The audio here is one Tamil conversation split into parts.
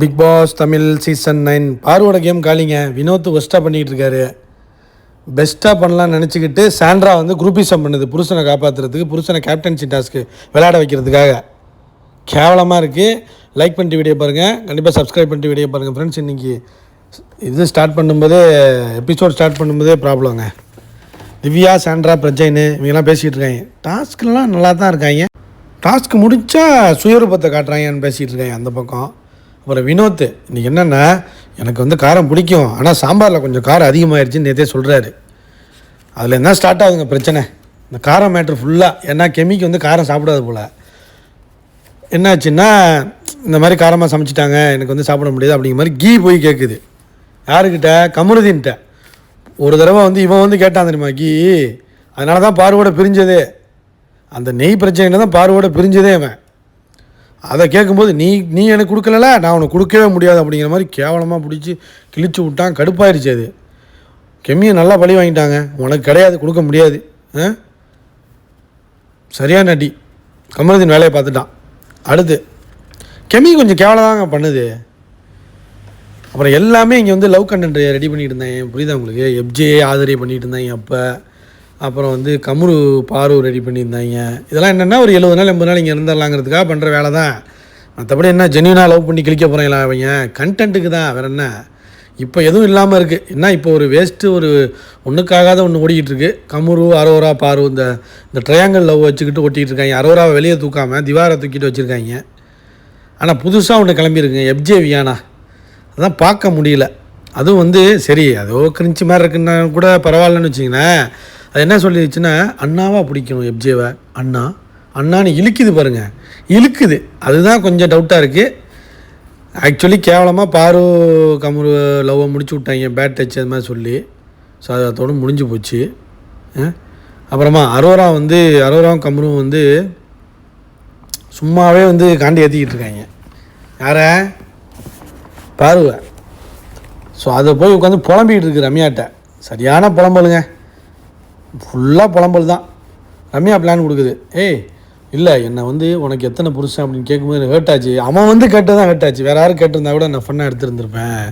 Bigg Boss Tamil season nine பார்வோட game காலிங்க. வினோத் ஒஸ்ட்டாக பண்ணிகிட்டு இருக்காரு. பெஸ்ட்டாக பண்ணலாம்னு நினச்சிக்கிட்டு சாண்ட்ரா வந்து குரூப்பிசம் பண்ணுது. புருஷனை காப்பாற்றுறதுக்கு புருஷனை கேப்டன்சி டாஸ்க்கு விளையாட வைக்கிறதுக்காக. கேவலமாக இருக்குது லைக் பண்ணிட்டு வீடியோ பாருங்கள் கண்டிப்பாக சப்ஸ்கிரைப் பண்ணிட்டு வீடியோ பாருங்கள் ஃப்ரெண்ட்ஸ் இன்றைக்கி இது ஸ்டார்ட் பண்ணும்போதே எபிசோட் ஸ்டார்ட் பண்ணும்போதே ப்ராப்ளங்க திவ்யா சாண்ட்ரா பிரஜைனு இவங்கெல்லாம் பேசிகிட்டு இருக்காங்க. டாஸ்க்லாம் நல்லா தான் இருக்காங்க. டாஸ்க் முடித்தா சுயரூபத்தை காட்டுறாங்கன்னு பேசிகிட்டு இருக்காங்க அந்த பக்கம். அப்புறம் வினோத் இன்றைக்கி என்னென்னா எனக்கு வந்து காரம் பிடிக்கும். ஆனால் சாம்பாரில் கொஞ்சம் காரம் அதிகமாகிடுச்சின்னு நேற்றே சொல்கிறாரு அதில் என்ன ஸ்டார்ட் ஆகுதுங்க பிரச்சனை? இந்த காரம் மேட்ரு ஃபுல்லாக ஏன்னா கெமிக்கு வந்து காரம் சாப்பிடாது போல். என்னாச்சுன்னா இந்த மாதிரி காரமாக சமைச்சிட்டாங்க. எனக்கு வந்து சாப்பிட முடியாது. அப்படிங்கிற மாதிரி கீ போய் கேட்குது யாருக்கிட்ட? கமருதீன்ட்ட. ஒரு தடவை வந்து இவன் வந்து கேட்டான் தெரியுமா கீ அதனால தான் பார்வோட பிரிஞ்சதே. அந்த நெய் பிரச்சனையில் தான் பார்வோட பிரிஞ்சதே அவன். அதை கேட்கும்போது நீ நீ எனக்கு கொடுக்கலல நான் உனக்கு கொடுக்கவே முடியாது அப்படிங்கிற மாதிரி கேவலமாக பிடிச்சி கிழிச்சு விட்டான். கடுப்பாயிருச்சு அது. கெம்மியை நல்லா பழி வாங்கிட்டாங்க. உனக்கு கிடையாது கொடுக்க முடியாது. ஆ? சரியான அடி. கமருதீன் வேலையை பார்த்துட்டான். அடுத்து கெமி கொஞ்சம் கேவலதாங்க பண்ணுது. அப்புறம் எல்லாமே இங்கே வந்து லவ் கண்டென்ட் ரெடி பண்ணிட்டு இருந்தேன். புரியுதா உங்களுக்கு? எப்ஜே ஆதரவு பண்ணிட்டு இருந்தாங்க அப்போ? அப்புறம் வந்து கமுரு பாரு ரெடி பண்ணியிருந்தாங்க. இதெல்லாம் என்னென்னா ஒரு எழுபது நாள் எண்பது நாள் இங்கே இருந்துடலாங்கிறதுக்காக பண்ணுற வேலை தான் மற்றபடி என்ன ஜென்யூனாக லவ் பண்ணி கிளிக்க போகிறாங்களா அவங்க கண்டென்ட்டுக்கு தான் வேறு என்ன? இப்போ எதுவும் இல்லாமல் இருக்குது என்ன இப்போ ஒரு வேஸ்ட்டு ஒரு ஒன்றுக்காகாத ஒன்று ஓடிக்கிட்டு இருக்கு கமுரு அரோரா பாரு இந்த இந்த ட்ரையாங்கல் லவ் வச்சுக்கிட்டு ஓட்டிகிட்டு இருக்காங்க அரோராவை வெளியே தூக்காமல் திவாரை தூக்கிட்டு வச்சுருக்காங்க. ஆனால் புதுசாக ஒன்று கிளம்பியிருக்குங்க எப்ஜே வியானா அதான் பார்க்க முடியல. அதுவும் வந்து சரி அதோ கிரிஞ்சி மாதிரி இருக்குன்னா கூட பரவாயில்லன்னு வச்சிங்கன்னா அது என்ன சொல்லிடுச்சுன்னா அண்ணாவாக பிடிக்கணும் எப்ஜேவை அண்ணா அண்ணான்னு இழுக்குது பாருங்கள் இழுக்குது. அதுதான் கொஞ்சம் டவுட்டாக இருக்குது ஆக்சுவலி கேவலமாக பாரு கமுரு லவ்வை முடிச்சு விட்டாங்க பேட் டச் அது மாதிரி சொல்லி. ஸோ அது அதோட முடிஞ்சு போச்சு. அப்புறமா அரோரா வந்து அரோராவும் கமரும் வந்து சும்மாவே வந்து காண்டி ஏற்றிக்கிட்டு இருக்காங்க. யாரை? பாருவ. ஸோ அதை போய் உட்காந்து புலம்பிக்கிட்டு இருக்கு ரம்யாட்ட. சரியான புலம்பலுங்க. ஃபுல்லாக புலம்பல் தான். ரம்யா பிளான் கொடுக்குது. ஏய் இல்லை என்னை வந்து உனக்கு எத்தனை புருஷன் அப்படின்னு கேட்கும்போது எனக்கு ஹர்ட் ஆச்சு. அவன் வந்து கேட்டு தான் ஹர்ட் ஆச்சு. வேறு யாரும் கேட்டிருந்தா கூட நான் ஃபன்னாக எடுத்துருந்துருப்பேன்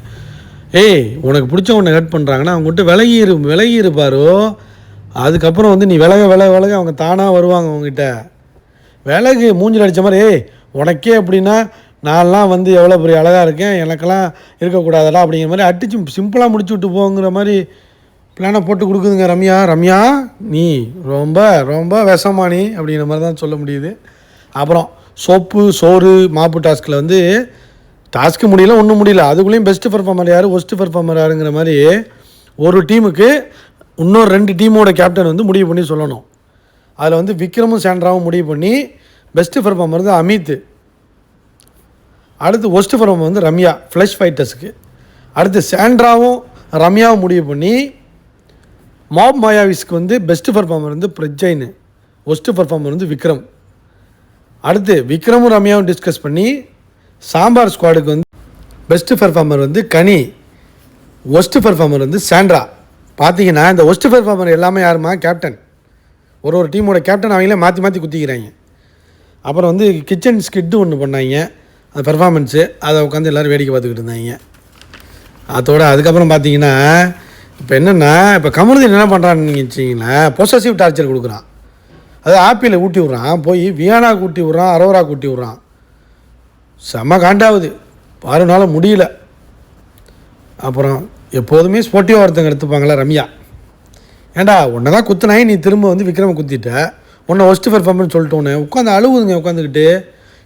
ஏய் உனக்கு பிடிச்ச உன்னை ஹர்ட் பண்ணுறாங்கன்னா அவங்ககிட்ட விலகி இரு விலகி இருப்பாரோ அதுக்கப்புறம் வந்து நீ விலக விலக விலக அவங்க தானாக வருவாங்க உங்ககிட்ட விலகு மூஞ்சில் அடித்த மாதிரி ஏய் உனக்கே அப்படின்னா நான்லாம் வந்து எவ்வளோ பெரிய அழகாக இருக்கேன் எனக்கெல்லாம் இருக்கக்கூடாதடா அப்படிங்கிற மாதிரி அடிச்சு சிம்பிளாக முடிச்சு விட்டு போங்கிற மாதிரி பிளானை போட்டு கொடுக்குதுங்க ரம்யா. ரம்யா நீ ரொம்ப ரொம்ப விஷமா நீ அப்படிங்கிற மாதிரி தான் சொல்ல முடியுது. அப்புறம் சோப்பு சோறு மாப்பு டாஸ்கில் வந்து டாஸ்க்கு முடியல ஒன்றும் முடியல. அதுக்குள்ளேயும் பெஸ்ட்டு பர்ஃபார்மர் யார்? ஒஸ்ட்டு பர்ஃபார்மர் யாருங்கிற மாதிரி ஒரு டீமுக்கு இன்னொரு ரெண்டு டீமோட கேப்டன் வந்து முடிவு பண்ணி சொல்லணும். அதில் வந்து விக்ரமும் சாண்ட்ராவும் முடிவு பண்ணி பெஸ்ட்டு பர்ஃபார்மர் வந்து அமித். அடுத்து ஒஸ்ட்டு பர்ஃபார்மர் வந்து ரம்யா ஃப்ளஷ் ஃபைட்டர்ஸுக்கு அடுத்து சாண்ட்ராவும் ரம்யாவும் முடிவு பண்ணி மாப் மாயாவிஸ்க்கு வந்து பெஸ்ட்டு பர்ஃபார்மர் வந்து பிரஜைனு ஒஸ்ட்டு பர்ஃபார்மர் வந்து விக்ரம் அடுத்து விக்ரமும் ரம்யாவும் டிஸ்கஸ் பண்ணி சாம்பார் ஸ்குவாடுக்கு வந்து பெஸ்ட்டு பர்ஃபார்மர் வந்து கனி ஒஸ்ட்டு பர்ஃபார்மர் வந்து சாண்ட்ரா பார்த்தீங்கன்னா இந்த ஒஸ்ட்டு பர்ஃபார்மர் எல்லாமே யாருமா கேப்டன் ஒரு ஒரு டீமோட கேப்டன் அவங்களே மாற்றி மாற்றி குத்திக்கிறாங்க. அப்புறம் வந்து கிச்சன் ஸ்கிட்டு ஒன்று பண்ணாங்க. அந்த பெர்ஃபார்மன்ஸு அதை உட்காந்து எல்லோரும் வேடிக்கை பார்த்துக்கிட்டு இருந்தாங்க. அதோட அதுக்கப்புறம் பார்த்தீங்கன்னா இப்போ என்னென்னா இப்போ கமருதீன் என்ன பண்ணுறான்னு வச்சிங்கன்னா பொசசிவ் டார்ச்சர் கொடுக்குறான். அது ஆப்பிளை ஊட்டி விட்றான் போய் வியானா கூட்டி விட்றான் அரோரா கூட்டி விட்றான். செம்ம காண்டாகுது பாருனால முடியல. அப்புறம் எப்போதுமே ஸ்போர்ட்டிவாக ஒருத்தங்க எடுத்துப்பாங்களா ரம்யா. ஏண்டா உன்னை தான் குத்துனாய் நீ திரும்ப வந்து விக்ரம குத்திட்ட. உன்னை ஒஸ்ட் பெர்ஃபார்மன்ஸ் சொல்லிட்டோன்னே. உட்காந்து அழுகுதுங்க உட்காந்துக்கிட்டு.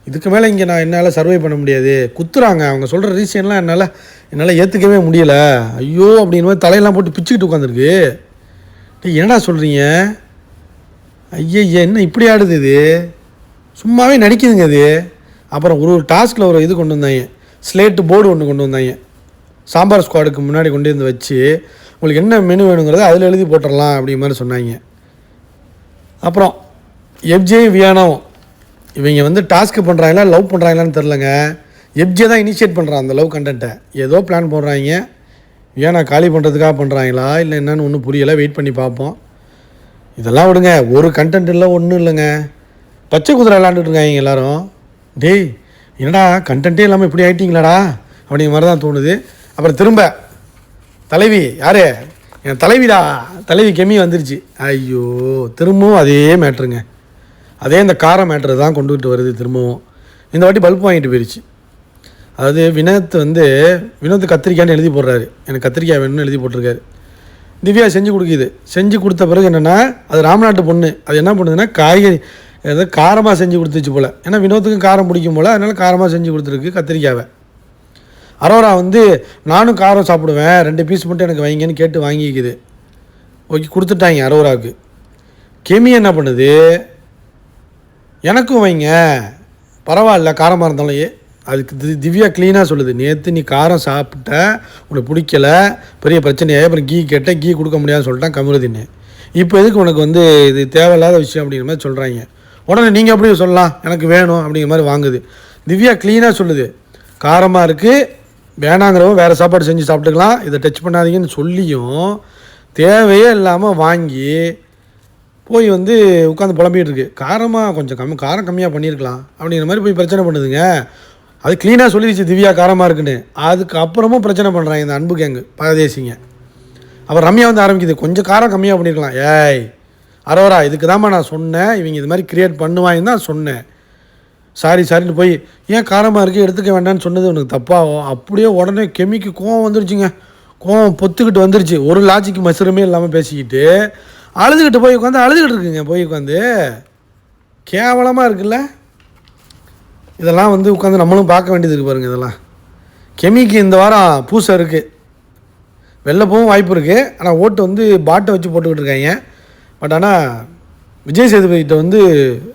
இதுக்கு மேலே இங்கே நான் என்னால் சர்வை பண்ண முடியாது. குத்துறாங்க. அவங்க சொல்கிற ரீசன்லாம் என்னால் என்னால் ஏற்றுக்கவே முடியல. ஐயோ அப்படின்னு மாதிரி தலையெல்லாம் போட்டு பிச்சுக்கிட்டு உட்காந்துருக்கு என்னடா சொல்கிறீங்க ஐயா என்ன இப்படி ஆடுது இது? சும்மாவே நடிக்குதுங்க இது. அப்புறம் ஒரு ஒரு டாஸ்கில் ஒரு இது கொண்டு வந்தாங்க. ஸ்லேட்டு போர்டு ஒன்று கொண்டு வந்தாங்க. சாம்பார் ஸ்குவாடுக்கு முன்னாடி கொண்டு வந்து வச்சு உங்களுக்கு என்ன மெனு வேணுங்கிறத அதில் எழுதி போட்டுடலாம் அப்படிங்கிற மாதிரி சொன்னாங்க. அப்புறம் எஃப்ஜே வியானாவும் இவங்க வந்து டாஸ்க்கு பண்ணுறாங்களா லவ் பண்ணுறாங்களான்னு தெரிலங்க எஃப்ஜே தான் இனிஷியேட் பண்ணுறான் அந்த லவ் கண்டென்ட்டை ஏதோ பிளான் போடுறாங்க. ஏன்னா காலி பண்ணுறதுக்காக பண்ணுறாங்களா இல்லை என்னன்னு ஒன்றும் புரியலை வெயிட் பண்ணி பார்ப்போம். இதெல்லாம் விடுங்க ஒரு கண்டென்ட் இல்லை ஒன்றும் இல்லைங்க. பச்சை குதிரை விளாண்டுட்டு இருக்காங்க எல்லாரும். டேய் என்னடா கண்டென்ட்டே இல்லாமல் இப்படி ஆகிட்டிங்களாடா அப்படிங்கிற மாதிரி தான் தோணுது. அப்புறம் திரும்ப தலைவி யாரு? என் தலைவிடா தலைவி கெமி வந்துருச்சு. ஐயோ திரும்பவும் அதே மேட்ருங்க அதே இந்த கார மேட்ரு தான் கொண்டுகிட்டு வருது திரும்பவும். இந்த வாட்டி பல்ப் வாங்கிட்டு போயிடுச்சு அதாவது வினோத் வந்து வினோத் கத்திரிக்காய்னு எழுதி போடுறாரு. எனக்கு கத்திரிக்காய் வேணும்னு எழுதி போட்டிருக்காரு. திவ்யா செஞ்சு கொடுக்குது. செஞ்சு கொடுத்த பிறகு என்னென்னா அது ராமநாட்டு பொண்ணு. அது என்ன பண்ணுதுன்னா காய்கறி ஏதாவது காரமாக செஞ்சு கொடுத்துச்சு போல். ஏன்னா வினோத்துக்கும் காரம் பிடிக்கும் போல் அதனால் காரமாக செஞ்சு கொடுத்துருக்கு கத்திரிக்காவை. அரோரா வந்து நானும் காரம் சாப்பிடுவேன். ரெண்டு பீஸ் மட்டும் எனக்கு வைங்கன்னு கேட்டு வாங்கிக்குது. ஓகே கொடுத்துட்டாங்க அரோராவுக்கு. கெமி என்ன பண்ணுது? எனக்கும் வைங்க. பரவாயில்ல காரமாக இருந்தாலும் அதுக்கு தி- திவ்யா க்ளீனாக சொல்லுது. நேற்று நீ காரம் சாப்பிட்ட உனக்கு பிடிக்கல பெரிய பிரச்சனையாக அப்புறம் கீ கேட்டேன் கீ கொடுக்க முடியாதுன்னு சொல்லிட்டான் கமருதீன் இப்போ எதுக்கு உனக்கு வந்து இது தேவையில்லாத விஷயம் அப்படிங்கிற மாதிரி சொல்கிறாங்க உடனே நீங்கள் அப்படியே சொல்லலாம் எனக்கு வேணும் அப்படிங்கிற மாதிரி வாங்குது. திவ்யா க்ளீனாக சொல்லுது. காரமாக இருக்குது வேணாங்கிறவங்க வேறு சாப்பாடு செஞ்சு சாப்பிட்டுக்கலாம் இதை டச் பண்ணாதீங்கன்னு சொல்லியும் தேவையே இல்லாமல் வாங்கி போய் வந்து உட்காந்து புலம்பிகிட்டு இருக்கு காரமாக கொஞ்சம் கம்மி காரம் கம்மியாக பண்ணியிருக்கலாம் அப்படிங்கிற மாதிரி போய் பிரச்சனை பண்ணுதுங்க. அது க்ளீனாக சொல்லிடுச்சு திவ்யா காரமாக இருக்குன்னு. அதுக்கு அப்புறமும் பிரச்சனை பண்ணுறாங்க இந்த அன்பு கேங்கு பரதேசிங்க. அப்புறம் ரம்யா வந்து ஆரம்பிக்குது. கொஞ்சம் காரம் கம்மியாக பண்ணியிருக்கலாம் ஏய் அரோரா இதுக்கு தாம்மா நான் சொன்னேன். இவங்க இது மாதிரி க்ரியேட் பண்ணுவாங்கன்னு தான் சொன்னேன். சாரி சாரின்னு போய் ஏன் காரமாக இருக்குது எடுத்துக்க வேண்டாம்னு சொன்னது உனக்கு தப்பாகும் அப்படியே உடனே கெமிக்கு கோவம் வந்துருச்சுங்க. கோவம் பொத்துக்கிட்டு வந்துருச்சு. ஒரு லாஜிக் மசுரமே இல்லாமல் பேசிக்கிட்டு அழுதுகிட்டு போய் உட்காந்து அழுதுகிட்டு இருக்குங்க போய் உட்காந்து. கேவலமாக இருக்குல்ல? இதெல்லாம் வந்து உட்காந்து நம்மளும் பார்க்க வேண்டியது இருக்கு பாருங்க இதெல்லாம். கெமிக்கு இந்த வாரம் பூசை இருக்குது வெளில போகவும் வாய்ப்பு இருக்குது ஆனால் ஓட்டு வந்து பாட்டை வச்சு போட்டுக்கிட்டு இருக்காங்க. பட் ஆனால் விஜய் சேதுபதிகிட்ட வந்து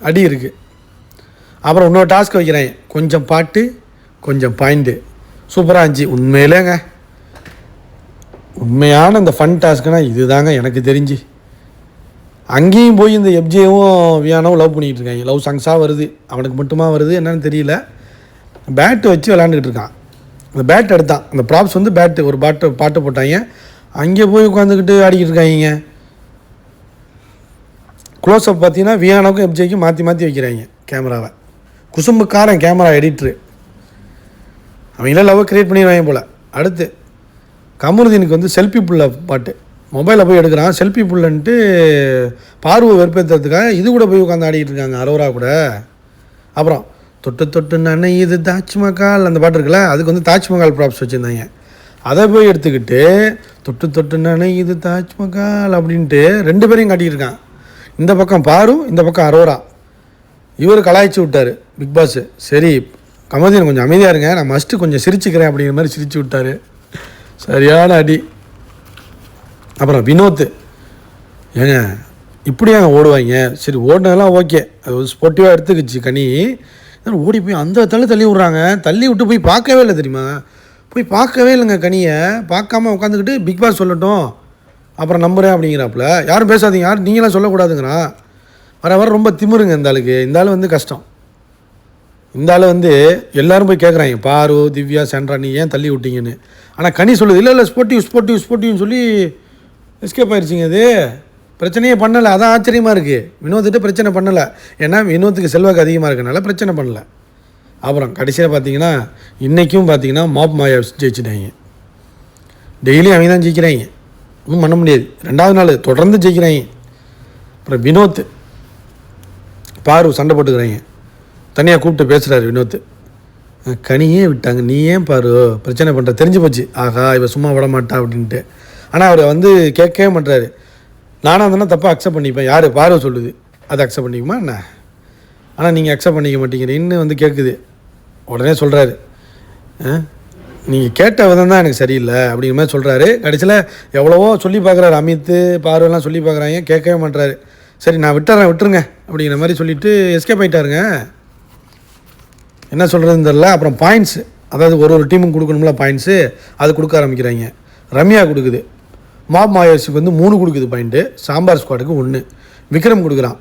அடி இருக்குது அப்புறம் இன்னொரு டாஸ்க் வைக்கிறேன். கொஞ்சம் பாட்டு கொஞ்சம் பாயிண்ட்டு சூப்பராக இருந்துச்சு. உண்மையிலேங்க. உண்மையான இந்த ஃபன் டாஸ்க்குனா இதுதாங்க எனக்கு தெரிஞ்சு. அங்கேயும் போய் இந்த எப்ஜேவும் வியானாவும் லவ் பண்ணிகிட்டு இருக்காங்க. லவ் சாங்ஸாக வருது. அவனுக்கு மட்டுமா வருது? என்னன்னு தெரியல. பேட்டு வச்சு விளாண்டுக்கிட்டு இருக்கான். அந்த பேட் எடுத்தான். அந்த ப்ராப்ஸ் வந்து பேட்டு ஒரு பாட்டு பாட்டு போட்டாங்க. அங்கே போய் உட்காந்துக்கிட்டு ஆடிக்கிட்டு இருக்காங்க. க்ளோஸ்அப் பார்த்தீங்கன்னா வியானாவுக்கும் எப்ஜேக்கும் மாற்றி மாற்றி வைக்கிறாங்க கேமராவை குசும்புக்காரன் கேமரா எடிட்ரு அவங்களே லவ் க்ரியேட் பண்ணிடுவாங்க போல். அடுத்து கமருதீனுக்கு வந்து செல்ஃபி புள்ள பாட்டு. மொபைலில் போய் எடுக்கிறான் செல்ஃபி புள்ளன்ட்டு பார்வை வெறுப்பேற்றுறதுக்காக இது கூட போய் உட்காந்து ஆடிக்கிட்டு இருக்காங்க அரோரா கூட. அப்புறம் தொட்டு தொட்டு நன்னை இது தாஜ்மஹால் அந்த பாட்டு இருக்குல்ல அதுக்கு வந்து தாஜ்மஹால் ப்ராப்ஸ் வச்சுருந்தாங்க. அதை போய் எடுத்துக்கிட்டு தொட்டு தொட்டு நன்னை இது தாஜ்மஹால் அப்படின்ட்டு ரெண்டு பேரையும் காட்டிக்கிட்டு இருக்கான். இந்த பக்கம் பாரு இந்த பக்கம் அரோரா. இவர் கலாய்ச்சி விட்டார் பிக் பாஸ் சரி கமதியன் கொஞ்சம் அமைதியாக இருங்க நான் மஸ்ட்டு கொஞ்சம் சிரிச்சுக்கிறேன் அப்படிங்கிற மாதிரி சிரிச்சு விட்டாரு. சரியான அடி. அப்புறம் வினோத் ஏங்க இப்படியாங்க ஓடுவாங்க சரி ஓடினதெல்லாம் ஓகே. அது ஒரு ஸ்போர்ட்டிவாக எடுத்துக்கிச்சு கனி. ஓடி போய் அந்த தள்ளி தள்ளி விட்றாங்க. தள்ளி விட்டு போய் பார்க்கவே இல்லை தெரியுமா? போய் பார்க்கவே இல்லைங்க கனியை. பார்க்காம உட்காந்துக்கிட்டு பிக் பாஸ் சொல்லட்டும். அப்புறம் நம்புறேன் அப்படிங்கிறாப்புல. யாரும் பேசாதீங்க. யாரும் நீங்களாம் சொல்லக்கூடாதுங்கிறான் வர வர ரொம்ப திமிருங்க இந்த ஆளுக்கு. இந்த ஆள் வந்து கஷ்டம். இந்த ஆள் வந்து எல்லோரும் போய் கேட்குறாங்க பாரு திவ்யா சென்ட்ரா நீ ஏன் தள்ளி விட்டீங்கன்னு. ஆனால் கனி சொல்லுது இல்லை இல்லை ஸ்போர்ட்டிவ் ஸ்போர்ட்டிவ் ஸ்போர்ட்டிவ்னு சொல்லி எஸ்கேப் ஆயிடுச்சிங்க அது. பிரச்சனையே பண்ணலை. அதான் ஆச்சரியமாக இருக்குது வினோத்துட்டு பிரச்சனை பண்ணலை. ஏன்னா வினோத்துக்கு செல்வாக்கு அதிகமாக இருக்கனால பிரச்சனை பண்ணலை. அப்புறம் கடைசியில் பார்த்தீங்கன்னா இன்றைக்கும் பார்த்தீங்கன்னா மாப் மாயா ஜெயிச்சிட்டாங்க. டெய்லியும் அவங்க தான் ஜெயிக்கிறாங்க. ஒன்றும் பண்ண முடியாது. ரெண்டாவது நாள் தொடர்ந்து ஜெயிக்கிறாங்க. அப்புறம் வினோத் பாரு சண்டை போட்டுக்கிறாங்க. தனியாக கூப்பிட்டு பேசுகிறாரு வினோத். கனியே விட்டாங்க. நீ ஏன் பாரு? பிரச்சனை பண்ணுற தெரிஞ்சு போச்சு. ஆகா இவ சும்மா விட மாட்டா அப்படின்ட்டு. ஆனால் அவர் வந்து கேட்கவே மாட்டாரு நானாக இருந்தேன்னா தப்பாக அக்செப்ட் பண்ணிப்பேன். யார்? பார்வை சொல்லுது. அதை அக்செப்ட் பண்ணிக்குமா என்ன? ஆனால் நீங்கள் அக்செப்ட் பண்ணிக்க மாட்டேங்கிறீன்னு வந்து கேட்குது உடனே சொல்கிறாரு நீங்கள் கேட்ட விதம் தான் எனக்கு சரியில்லை. அப்படிங்கிற மாதிரி சொல்கிறாரு கடைசியில் எவ்வளவோ சொல்லி பார்க்குறாரு. அமித்து பார்வெல்லாம் சொல்லி பார்க்குறாங்க. கேட்கவே மாட்டுறாரு சரி நான் விட்டுறேன் விட்டுருங்க. அப்படிங்கிற மாதிரி சொல்லிவிட்டு எஸ்கேப் ஆகிட்டாருங்க என்ன சொல்கிறதுன்னு தெரில அப்புறம் பாயிண்ட்ஸு அதாவது ஒரு ஒரு டீமும் கொடுக்கணும்ல பாயிண்ட்ஸு அது கொடுக்க ஆரம்பிக்கிறாங்க. ரம்யா கொடுக்குது. மாப் மாயாஸுக்கு வந்து மூணு கொடுக்குது பாயிண்ட்டு. சாம்பார் ஸ்குவாடுக்கு ஒன்று விக்ரம் கொடுக்குறான்.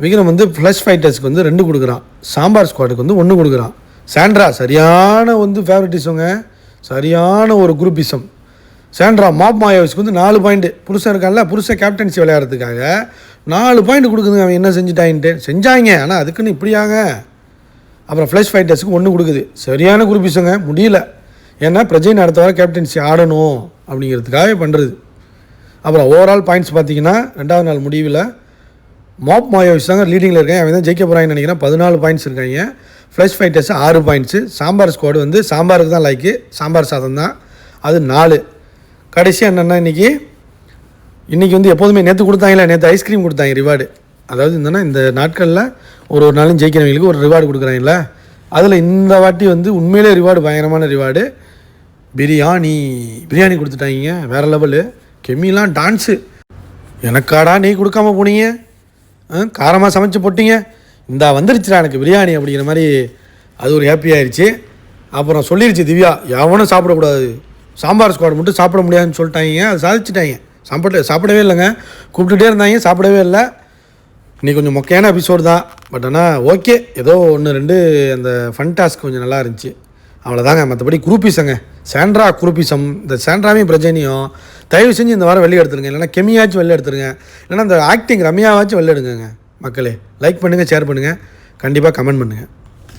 விக்ரம் வந்து ஃப்ளஷ் ஃபைட்டர்ஸ்க்கு வந்து ரெண்டு கொடுக்குறான். சாம்பார் ஸ்குவாடுக்கு வந்து ஒன்று கொடுக்குறான். சாண்ட்ரா சரியான வந்து ஃபேவரட்டிசங்க சரியான ஒரு குரூப்பிசம் சாண்ட்ரா மாப் மாயாவிஸ்க்கு வந்து நாலு பாயிண்ட்டு. புருஷன் இருக்கான்ல புருஷன் கேப்டன்சி விளையாடுறதுக்காக நாலு பாயிண்ட் கொடுக்குதுங்க. அவன் என்ன செஞ்சுட்டாயின்ட்டு. செஞ்சாங்க ஆனால் அதுக்குன்னு இப்படியாங்க. அப்புறம் ஃப்ளஷ் ஃபைட்டர்ஸுக்கு ஒன்று கொடுக்குது. சரியான குரூப்பிசங்க முடியல. ஏன்னா பிரஜைன் அடுத்த வாரம் கேப்டன்சி ஆடணும் அப்படிங்கிறதுக்காகவே பண்ணுறது அப்புறம் ஓவரால் பாயிண்ட்ஸ் பார்த்தீங்கன்னா ரெண்டாவது நாள் முடிவில் மாப் மாயோவிஸ் தாங்க லீடிங்கில் இருக்காங்க. அவன் தான் ஜெயிக்க போகிறாங்கன்னு நினைக்கிறேன். பதினாலு பாயிண்ட்ஸ் இருக்காங்க. ஃப்ளஷ் ஃபைட்டர்ஸ் ஆறு பாயிண்ட்ஸு சாம்பார் ஸ்குவாடு வந்து சாம்பாருக்கு தான் லைக்கு சாம்பார் சாதம் தான். அது நாலு. கடைசியாக என்னென்னா இன்றைக்கி இன்றைக்கி வந்து எப்போதுமே நேற்று கொடுத்தாங்களே நேற்று ஐஸ்கிரீம் கொடுத்தாங்க ரிவார்டு அதாவது என்னென்னா இந்த நாட்களில் ஒரு ஒரு நாளும் ஜெயிக்கிறவங்களுக்கு ஒரு ரிவார்டு கொடுக்குறாங்கல்ல. அதில் இந்த வாட்டி வந்து உண்மையிலே ரிவார்டு பயங்கரமான ரிவார்டு பிரியாணி பிரியாணி கொடுத்துட்டாங்க வேறு லெவலு கெமிலாம் டான்ஸு எனக்காடா நீ கொடுக்காம போனீங்க? காரமாக சமைச்சு போட்டீங்க. இந்தா வந்துருச்சுடா எனக்கு பிரியாணி அப்படிங்கிற மாதிரி அது ஒரு ஹாப்பி ஆயிடுச்சு அப்புறம் சொல்லிருச்சு திவ்யா எவனும் சாப்பிடக்கூடாது. சாம்பார் ஸ்குவாட் மட்டும் சாப்பிட முடியாதுன்னு சொல்லிட்டாங்க அது சாதிச்சிட்டாங்க சாப்பிட சாப்பிடவே இல்லைங்க. கூப்பிட்டுட்டே இருந்தாங்க சாப்பிடவே இல்லை. இன்னைக்கு கொஞ்சம் மொக்கையான எபிசோடு தான். பட் ஆனால் ஓகே ஏதோ ஒன்று ரெண்டு அந்த ஃபன் டாஸ்க் கொஞ்சம் நல்லா இருந்துச்சு. அவ்வளோதாங்க மற்றபடி குரூப்பிசங்க சாண்ட்ரா குரூப்பிசம் இந்த சாண்ட்ராவையும் பிரஜனையும் தயவு செஞ்சு இந்த வாரம் வெளியே எடுத்துருங்க இல்லைன்னா கெமியாச்சும் வெளில எடுத்துருங்க இல்லைன்னா இந்த ஆக்டிங் ரம்யாவாச்சும் வெளில எடுங்க மக்களே. லைக் பண்ணுங்கள் ஷேர் பண்ணுங்கள் கண்டிப்பாக கமெண்ட் பண்ணுங்கள்